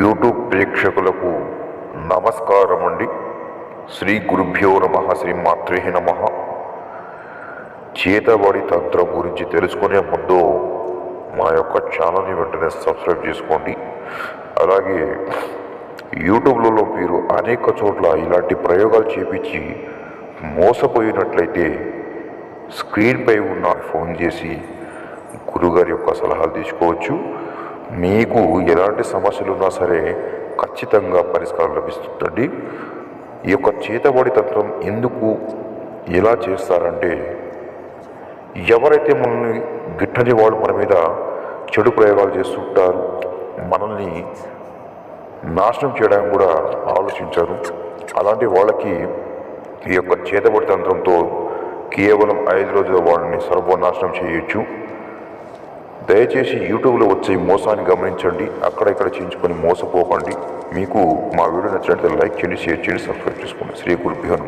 YouTube ప్రేక్షకులకు నమస్కారం అండి శ్రీ గురుభ్యో నమ శ్రీ మాత్రే నమ. చేతబడి తంత్రం గురించి తెలుసుకునే ముందు మా యొక్క ఛానల్ని వెంటనే సబ్స్క్రైబ్ చేసుకోండి. అలాగే యూట్యూబ్లలో మీరు అనేక చోట్ల ఇలాంటి ప్రయోగాలు చేపించి మోసపోయినట్లయితే స్క్రీన్పై ఉన్న ఫోన్ చేసి గురుగారి యొక్క సలహాలు తీసుకోవచ్చు. మీకు ఎలాంటి సమస్యలు ఉన్నా సరే ఖచ్చితంగా పరిష్కారం లభిస్తుందండి. ఈ యొక్క చేతబడి తంత్రం ఎందుకు ఎలా చేస్తారంటే ఎవరైతే మనల్ని గిట్టని వాళ్ళు మన మీద చెడు ప్రయోగాలు చేస్తుంటారు మనల్ని నాశనం చేయడానికి కూడా ఆలోచించారు. అలాంటి వాళ్ళకి ఈ యొక్క చేతబడి తంత్రంతో కేవలం ఐదు రోజుల వాళ్ళని సర్వనాశనం చేయొచ్చు. దయచేసి యూట్యూబ్లో వచ్చే మోసాన్ని గమనించండి అక్కడ ఇక్కడ చేయించుకొని మోసపోకండి. మీకు మా వీడియో నచ్చినట్లయితే లైక్ చేయండి షేర్ చేయండి సబ్స్క్రైబ్ చేసుకోండి. శ్రీ గురుభ్యో